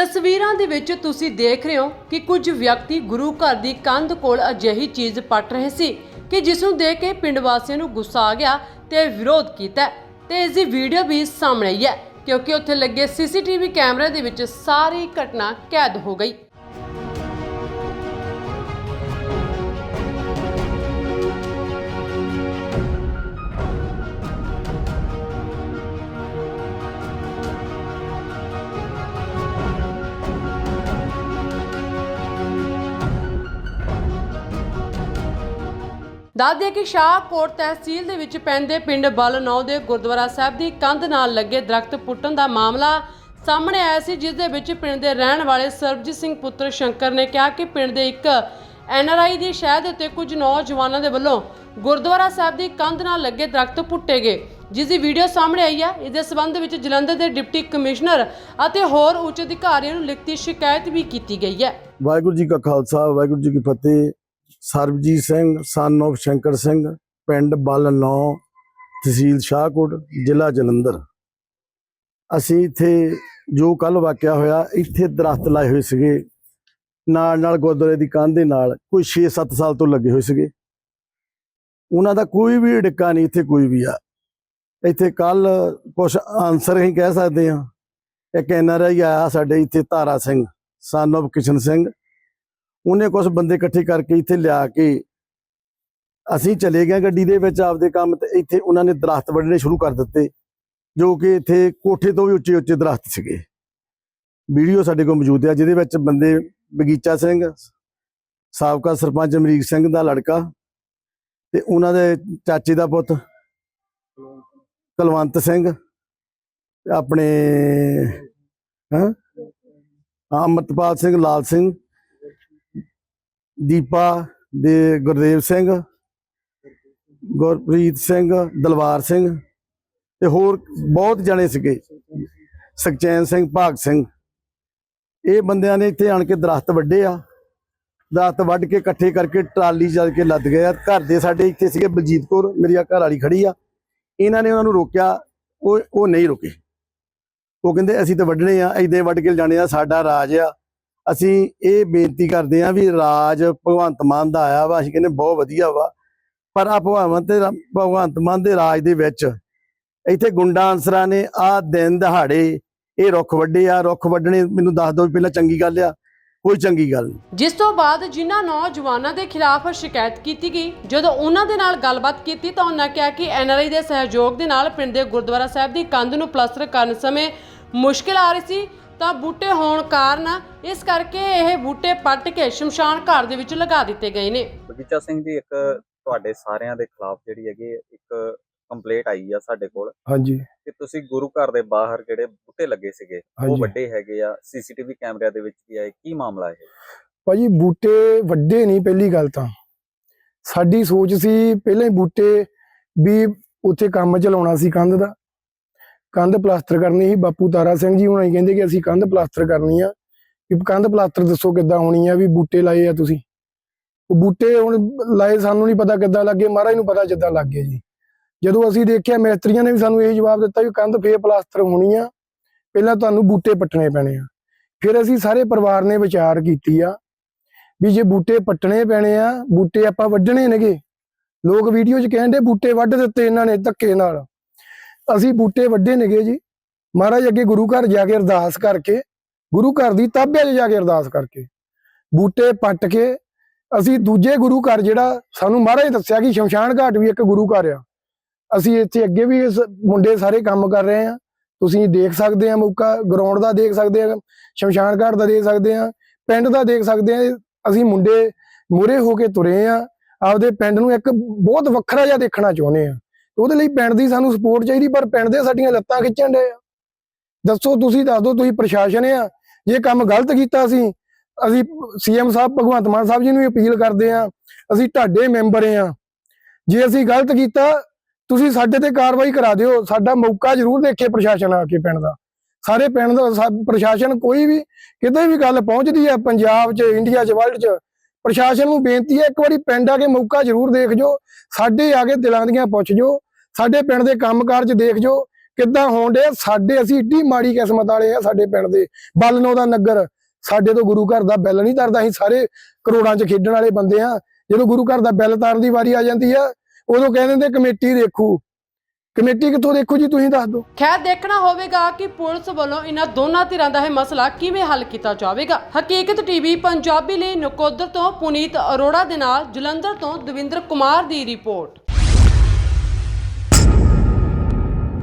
ਤਸਵੀਰਾਂ ਦੇ ਵਿੱਚ ਤੁਸੀਂ ਦੇਖ ਰਹੇ ਹੋ ਕਿ ਕੁਝ ਵਿਅਕਤੀ ਗੁਰੂ ਘਰ ਦੀ ਕੰਧ ਕੋਲ ਅਜਿਹੀ ਚੀਜ਼ ਪੱਟ ਰਹੇ ਸੀ ਕਿ ਜਿਸ ਨੂੰ ਦੇਖ ਕੇ ਪਿੰਡ ਵਾਸੀਆਂ ਨੂੰ ਗੁੱਸਾ ਆ ਗਿਆ ਤੇ ਵਿਰੋਧ ਕੀਤਾ ਹੈ। ਤੇ ਇਸ ਦੀ ਵੀਡੀਓ ਵੀ ਸਾਹਮਣੇ ਆਈ ਹੈ, ਕਿਉਂਕਿ ਉੱਥੇ ਲੱਗੇ ਸੀਸੀਟੀਵੀ ਕੈਮਰੇ ਦੇ ਵਿੱਚ ਸਾਰੀ ਘਟਨਾ ਕੈਦ ਹੋ ਗਈ। ਦੱਸਦੇ ਕਿ ਸ਼ਾਹਕੋਟ ਤਹਿਸੀਲ ਦੇ ਵਿੱਚ ਪੈਂਦੇ ਪਿੰਡ ਬਲਨੌ ਦੇ ਗੁਰਦੁਆਰਾ ਸਾਹਿਬ ਦੀ ਕੰਧ ਨਾਲ ਲੱਗੇ ਦਰਖਤ ਪੁੱਟਣ ਦਾ ਮਾਮਲਾ ਸਾਹਮਣੇ ਆਇਆ ਸੀ, ਜਿਸ ਦੇ ਵਿੱਚ ਪਿੰਡ ਦੇ ਰਹਿਣ ਵਾਲੇ ਸਰਬਜੀਤ ਸਿੰਘ ਪੁੱਤਰ ਸ਼ੰਕਰ ਨੇ ਕਿਹਾ ਕਿ ਪਿੰਡ ਦੇ ਇੱਕ ਐਨਆਰਆਈ ਦੀ ਸ਼ਹਿਦ ਉੱਤੇ ਕੁਝ ਨੌਜਵਾਨਾਂ ਦੇ ਵੱਲੋਂ ਗੁਰਦੁਆਰਾ ਸਾਹਿਬ ਦੀ ਕੰਧ ਨਾਲ ਲੱਗੇ ਦਰਖਤ ਪੁੱਟੇ ਗਏ, ਜਿਸ ਦੀ ਵੀਡੀਓ ਸਾਹਮਣੇ ਆਈ ਹੈ। ਇਸ ਦੇ ਸਬੰਧ ਵਿੱਚ ਜਲੰਧਰ ਦੇ ਡਿਪਟੀ ਕਮਿਸ਼ਨਰ ਅਤੇ ਹੋਰ ਉੱਚ ਅਧਿਕਾਰੀਆਂ ਨੂੰ ਲਿਖਤੀ ਸ਼ਿਕਾਇਤ ਵੀ ਕੀਤੀ ਗਈ ਹੈ। ਵਾਹਿਗੁਰੂ ਜੀ ਕਾ ਖਾਲਸਾ, ਵਾਹਿਗੁਰੂ ਜੀ ਕੀ ਫਤਿਹ। ਸਰਬਜੀਤ ਸਿੰਘ ਸਨ of ਸ਼ੰਕਰ ਸਿੰਘ, ਪਿੰਡ ਬਲ ਨੌ, ਤਹਿਸੀਲ ਸ਼ਾਹਕੋਟ, ਜ਼ਿਲ੍ਹਾ ਜਲੰਧਰ। ਅਸੀਂ ਇੱਥੇ ਜੋ ਕੱਲ ਵਾਕਿਆ ਹੋਇਆ, ਇੱਥੇ ਦਰਖਤ ਲਾਏ ਹੋਏ ਸੀਗੇ। ਨਾਲ ਨਾਲ ਗੁਰਦੁਆਰੇ ਦੀ ਕੰਧ ਦੇ ਨਾਲ ਕੋਈ 6-7 ਸਾਲ ਤੋਂ ਲੱਗੇ ਹੋਏ ਸੀਗੇ। ਉਹਨਾਂ ਦਾ ਕੋਈ ਵੀ ਅੜਿੱਕਾ ਨਹੀਂ, ਇੱਥੇ ਕੋਈ ਵੀ ਆ। ਇੱਥੇ ਕੱਲ ਕੁਝ ਆਨਸਰ ਹੀ ਕਹਿ ਸਕਦੇ ਆ ਇੱਕ ਐਨਆਰਆਈ ਆਇਆ ਸਾਡੇ ਇੱਥੇ ਧਾਰਾ ਸਿੰਘ ਸਨ of ਕਿਸ਼ਨ ਸਿੰਘ ਉਹਨੇ ਕੁਝ ਬੰਦੇ ਇਕੱਠੇ ਕਰਕੇ ਇੱਥੇ ਲਿਆ ਕੇ ਅਸੀਂ ਚਲੇ ਗਏ ਗੱਡੀ ਦੇ ਵਿੱਚ ਆਪਦੇ ਕੰਮ ਤੇ, ਇੱਥੇ ਉਹਨਾਂ ਨੇ ਦਰਖਤ ਵੱਢਣੇ ਸ਼ੁਰੂ ਕਰ ਦਿੱਤੇ, ਜੋ ਕਿ ਇੱਥੇ ਕੋਠੇ ਤੋਂ ਵੀ ਉੱਚੇ ਉੱਚੇ ਦਰਖਤ ਸੀਗੇ। ਵੀਡੀਓ ਸਾਡੇ ਕੋਲ ਮੌਜੂਦ ਹੈ ਜਿਹਦੇ ਵਿੱਚ ਬੰਦੇ ਬਗੀਚਾ ਸਿੰਘ, ਸਾਬਕਾ ਸਰਪੰਚ ਅਮਰੀਕ ਸਿੰਘ ਦਾ ਲੜਕਾ ਤੇ ਉਹਨਾਂ ਦੇ ਚਾਚੇ ਦਾ ਪੁੱਤ ਕੁਲਵੰਤ ਸਿੰਘ, ਆਪਣੇ ਹਾਂ, ਅਮਰਤਪਾਲ ਸਿੰਘ, ਲਾਲ ਸਿੰਘ ਦੀਪਾ ਦੇ ਗੁਰਦੇਵ ਸਿੰਘ, ਗੁਰਪ੍ਰੀਤ ਸਿੰਘ, ਦਲਵਾਰ ਸਿੰਘ ਤੇ ਹੋਰ ਬਹੁਤ ਜਣੇ ਸੀਗੇ। ਸੁਖਚੈਨ ਸਿੰਘ, ਭਾਗ ਸਿੰਘ। ਇਹ ਬੰਦਿਆਂ ਨੇ ਇੱਥੇ ਆਣ ਕੇ ਦਰਖਤ ਵੱਡੇ ਆ। ਦਰਖਤ ਵੱਢ ਕੇ ਇਕੱਠੇ ਕਰਕੇ ਟਰਾਲੀ ਚੱਲ ਕੇ ਲੱਦ ਗਏ ਆ। ਘਰ ਦੇ ਸਾਡੇ ਇੱਥੇ ਸੀਗੇ ਬਲਜੀਤ ਕੌਰ, ਮੇਰੀ ਆ ਘਰ ਵਾਲੀ ਖੜੀ ਆ। ਇਹਨਾਂ ਨੇ ਉਹਨਾਂ ਨੂੰ ਰੋਕਿਆ, ਉਹ ਉਹ ਨਹੀਂ ਰੁਕੇ। ਉਹ ਕਹਿੰਦੇ, ਅਸੀਂ ਤਾਂ ਵੱਢਣੇ ਆ ਐਦਾਂ ਵੱਢ ਕੇ ਜਾਣੇ ਆ, ਸਾਡਾ ਰਾਜ ਆ। ਅਸੀਂ ਇਹ ਬੇਨਤੀ ਕਰਦੇ ਆ ਵੀ ਰਾਜ ਭਗਵੰਤ ਮਾਨ ਦਾ ਆਇਆ ਵਾ, ਅਸੀਂ ਕਹਿੰਦੇ ਬਹੁਤ ਵਧੀਆ ਵਾ। ਪਰ ਆ ਭਗਵੰਤ ਭਗਵੰਤ ਮਾਨ ਦੇ ਰਾਜ ਦੇ ਵਿੱਚ ਇੱਥੇ ਗੁੰਡਾ ਅਨਸਰਾਂ ਨੇ ਆ ਦਿਨ ਦਿਹਾੜੇ ਇਹ ਰੁੱਖ ਵੱਡੇ ਆ, ਰੁੱਖ ਵੱਢਣੇ ਮੈਨੂੰ ਦੱਸ ਦਿਓ ਪਹਿਲਾਂ ਚੰਗੀ ਗੱਲ ਆ, ਕੋਈ ਚੰਗੀ ਗੱਲ ਨਹੀਂ ਜਿਸ ਤੋਂ ਬਾਅਦ ਜਿਨ੍ਹਾਂ ਨੌਜਵਾਨਾਂ ਦੇ ਖਿਲਾਫ ਸ਼ਿਕਾਇਤ ਕੀਤੀ ਗਈ, ਜਦੋਂ ਉਹਨਾਂ ਦੇ ਨਾਲ ਗੱਲਬਾਤ ਕੀਤੀ ਤਾਂ ਉਹਨਾਂ ਕਿਹਾ ਕਿ ਐਨਆਰਆਈ ਦੇ ਸਹਿਯੋਗ ਦੇ ਨਾਲ ਪਿੰਡ ਦੇ ਗੁਰਦੁਆਰਾ ਸਾਹਿਬ ਦੀ ਕੰਧ ਨੂੰ ਪਲਸਟਰ ਕਰਨ ਸਮੇਂ ਮੁਸ਼ਕਿਲ ਆ ਰਹੀ ਸੀ। ਤਾਂ ਬੂਟੇ ਹੋਣ ਕਾਰਨ ਇਸ ਕਰਕੇ ਇਹ ਬੂਟੇ ਪੱਟ ਕੇ ਸ਼ਮਸ਼ਾਨ ਘਾਟ ਦੇ ਵਿੱਚ ਲਗਾ ਦਿੱਤੇ ਗਏ ਨੇ। ਬਗੀਚਾ ਸਿੰਘ ਜੀ ਇੱਕ ਤੁਹਾਡੇ ਸਾਰਿਆਂ ਦੇ ਖਿਲਾਫ ਜਿਹੜੀ ਹੈਗੀ ਇੱਕ ਕੰਪਲੇਂਟ ਆਈ ਆ ਸਾਡੇ ਕੋਲ ਹਾਂਜੀ। ਕਿ ਤੁਸੀਂ ਗੁਰੂ ਘਰ ਦੇ ਬਾਹਰ ਜਿਹੜੇ ਬੂਟੇ ਲੱਗੇ ਸੀਗੇ ਉਹ ਹਾਂਜੀ। ਵੱਡੇ ਹੈਗੇ ਆ ਸੀਸੀਟੀਵੀ ਕੈਮਰਿਆਂ ਦੇ ਵਿੱਚ ਵੀ ਆਏ ਕੀ ਮਾਮਲਾ ਇਹ? ਭਾਜੀ ਬੂਟੇ ਵੱਡੇ ਨਹੀਂ ਪਹਿਲੀ ਗੱਲ ਤਾਂ। ਸਾਡੀ ਸੋਚ ਸੀ ਪਹਿਲਾਂ ਹੀ ਬੂਟੇ ਵੀ ਉੱਥੇ ਕੰਮ ਚਲਾਉਣਾ ਸੀ ਕੰਧ ਦਾ। ਕੰਧ ਪਲਾਸਟਰ ਕਰਨੀ ਸੀ। ਬਾਪੂ ਤਾਰਾ ਸਿੰਘ ਜੀ ਹੁਣਾਂ ਹੀ ਕਹਿੰਦੇ ਕਿ ਅਸੀਂ ਕੰਧ ਪਲਾਸਟਰ ਕਰਨੀ ਆ। ਵੀ ਕੰਧ ਪਲਾਸਟਰ ਦੱਸੋ ਕਿੱਦਾਂ ਹੋਣੀ ਆ, ਵੀ ਬੂਟੇ ਲਾਏ ਆ ਤੁਸੀਂ। ਉਹ ਬੂਟੇ ਹੁਣ ਲਾਏ ਸਾਨੂੰ ਨਹੀਂ ਪਤਾ ਕਿੱਦਾਂ ਲੱਗੇ। ਮਹਾਰਾਜ ਨੂੰ ਪਤਾ ਜਿੱਦਾਂ ਲੱਗ ਗਏ ਜੀ। ਜਦੋਂ ਅਸੀਂ ਦੇਖਿਆ, ਮਿਸਤਰੀਆਂ ਨੇ ਵੀ ਸਾਨੂੰ ਇਹ ਜਵਾਬ ਦਿੱਤਾ ਵੀ ਕੰਧ ਫੇਰ ਪਲਾਸਟਰ ਹੋਣੀ ਆ। ਪਹਿਲਾਂ ਤੁਹਾਨੂੰ ਬੂਟੇ ਪੱਟਣੇ ਪੈਣੇ ਆ। ਫਿਰ ਅਸੀਂ ਸਾਰੇ ਪਰਿਵਾਰ ਨੇ ਵਿਚਾਰ ਕੀਤੀ ਆ ਵੀ ਜੇ ਬੂਟੇ ਪੱਟਣੇ ਪੈਣੇ ਆ, ਬੂਟੇ ਆਪਾਂ ਵੱਢਣੇ ਨੇਗੇ। ਲੋਕ ਵੀਡੀਓ 'ਚ ਕਹਿੰਦੇ ਬੂਟੇ ਵੱਢ ਦਿੱਤੇ ਇਹਨਾਂ ਨੇ ਧੱਕੇ ਨਾਲ। ਅਸੀਂ ਬੂਟੇ ਵੱਡੇ ਨੇਗੇ ਜੀ। ਮਹਾਰਾਜ ਅੱਗੇ ਗੁਰੂ ਘਰ ਜਾ ਕੇ ਅਰਦਾਸ ਕਰਕੇ, ਗੁਰੂ ਘਰ ਦੀ ਤਾਬਿਆ 'ਚ ਜਾ ਕੇ ਅਰਦਾਸ ਕਰਕੇ, ਬੂਟੇ ਪੱਟ ਕੇ ਅਸੀਂ ਦੂਜੇ ਗੁਰੂ ਘਰ ਜਿਹੜਾ ਸਾਨੂੰ ਮਹਾਰਾਜ ਦੱਸਿਆ ਕਿ ਸ਼ਮਸ਼ਾਨ ਘਾਟ ਵੀ ਇੱਕ ਗੁਰੂ ਘਰ ਆ। ਅਸੀਂ ਇੱਥੇ ਅੱਗੇ ਵੀ ਇਸ ਮੁੰਡੇ ਸਾਰੇ ਕੰਮ ਕਰ ਰਹੇ ਆ ਤੁਸੀਂ ਦੇਖ ਸਕਦੇ ਆ ਮੌਕਾ ਗਰਾਊਂਡ ਦਾ ਦੇਖ ਸਕਦੇ ਆ ਸ਼ਮਸ਼ਾਨ ਘਾਟ ਦਾ ਦੇਖ ਸਕਦੇ ਆ ਪਿੰਡ ਦਾ ਦੇਖ ਸਕਦੇ ਆ ਅਸੀਂ ਮੁੰਡੇ ਮੂਰੇ ਹੋ ਕੇ ਤੁਰੇ ਆ ਆਪਦੇ ਪਿੰਡ ਨੂੰ ਇੱਕ ਬਹੁਤ ਵੱਖਰਾ ਜਿਹਾ ਦੇਖਣਾ ਚਾਹੁੰਦੇ ਆ ਉਹਦੇ ਲਈ ਪਿੰਡ ਦੀ ਸਾਨੂੰ ਸਪੋਰਟ ਚਾਹੀਦੀ, ਪਰ ਪਿੰਡ ਦੇ ਸਾਡੀਆਂ ਲੱਤਾਂ ਖਿੱਚਣ ਦੇ ਆ। ਦੱਸੋ ਤੁਸੀਂ, ਦੱਸ ਦਿਓ ਤੁਸੀਂ ਪ੍ਰਸ਼ਾਸਨ ਆ, ਜੇ ਕੰਮ ਗਲਤ ਕੀਤਾ ਸੀ ਅਸੀਂ ਸੀਐਮ ਸਾਹਿਬ, ਭਗਵੰਤ ਮਾਨ ਸਾਹਿਬ ਜੀ ਨੂੰ ਵੀ ਅਪੀਲ ਕਰਦੇ ਆ, ਅਸੀਂ ਤੁਹਾਡੇ ਮੈਂਬਰ ਆ। ਜੇ ਅਸੀਂ ਗਲਤ ਕੀਤਾ, ਤੁਸੀਂ ਸਾਡੇ ਤੇ ਕਾਰਵਾਈ ਕਰਾ ਦਿਓ, ਸਾਡਾ ਮੌਕਾ ਜ਼ਰੂਰ ਦੇਖੇ ਪ੍ਰਸ਼ਾਸਨ ਆ ਕੇ ਪਿੰਡ ਦਾ। ਸਾਰੇ ਪਿੰਡ ਦਾ ਪ੍ਰਸ਼ਾਸਨ ਕੋਈ ਵੀ, ਕਿਤੇ ਵੀ ਗੱਲ ਪਹੁੰਚਦੀ ਹੈ ਪੰਜਾਬ 'ਚ, ਇੰਡੀਆ 'ਚ, ਵਰਲਡ 'ਚ, ਪ੍ਰਸ਼ਾਸਨ ਨੂੰ ਬੇਨਤੀ ਹੈ, ਇੱਕ ਵਾਰੀ ਪਿੰਡ ਆ ਕੇ ਮੌਕਾ ਜ਼ਰੂਰ ਦੇਖ ਜੋ, ਸਾਡੇ ਆ ਕੇ ਦਿਲਾਂ ਦੀਆਂ ਪੁੱਛ ਜੋ ਸਾਡੇ ਪਿੰਡ ਦੇ ਕੰਮਕਾਰ 'ਚ ਦੇਖ ਜੋ ਕਿੱਦਾਂ ਹੋਣ ਸਾਡੇ ਅਸੀਂ ਏਡੀ ਮਾੜੀ ਕਿਸਮਤ ਵਾਲੇ ਆ ਸਾਡੇ ਪਿੰਡ ਦੇ। ਬਲਨੋ ਦਾ ਨਗਰ, ਸਾਡੇ ਤੋਂ ਗੁਰੂ ਘਰ ਦਾ ਬੈਲ ਨਹੀਂ ਤਰਦਾ ਅਸੀਂ ਸਾਰੇ ਕਰੋੜਾਂ 'ਚ ਖੇਡਣ ਵਾਲੇ ਬੰਦੇ ਆ। ਜਦੋਂ ਗੁਰੂ ਘਰ ਦਾ ਬਿੱਲ ਤਾਰਨ ਦੀ ਵਾਰੀ ਆ ਜਾਂਦੀ ਆ, ਉਦੋਂ ਕਹਿ ਦਿੰਦੇ ਕਮੇਟੀ ਦੇਖੂ। ਕਮੇਟੀ ਕਿੱਥੋਂ ਦੇਖੋ ਜੀ, ਤੁਸੀਂ ਦੱਸ ਦਿਓ। ਖੈਰ, ਦੇਖਣਾ ਹੋਵੇਗਾ ਕਿ ਪੁਲਿਸ ਵੱਲੋਂ ਇਹਨਾਂ ਦੋਨਾਂ ਧਿਰਾਂ ਦਾ ਇਹ ਮਸਲਾ ਕਿਵੇਂ ਹੱਲ ਕੀਤਾ ਜਾਵੇਗਾ। ਹਕੀਕਤ ਟੀਵੀ ਪੰਜਾਬੀ ਲਈ ਨਕੋਦਰ ਤੋਂ ਪੁਨੀਤ ਅਰੋੜਾ ਦੇ ਨਾਲ ਜਲੰਧਰ ਤੋਂ ਦਵਿੰਦਰ ਕੁਮਾਰ ਦੀ ਰਿਪੋਰਟ।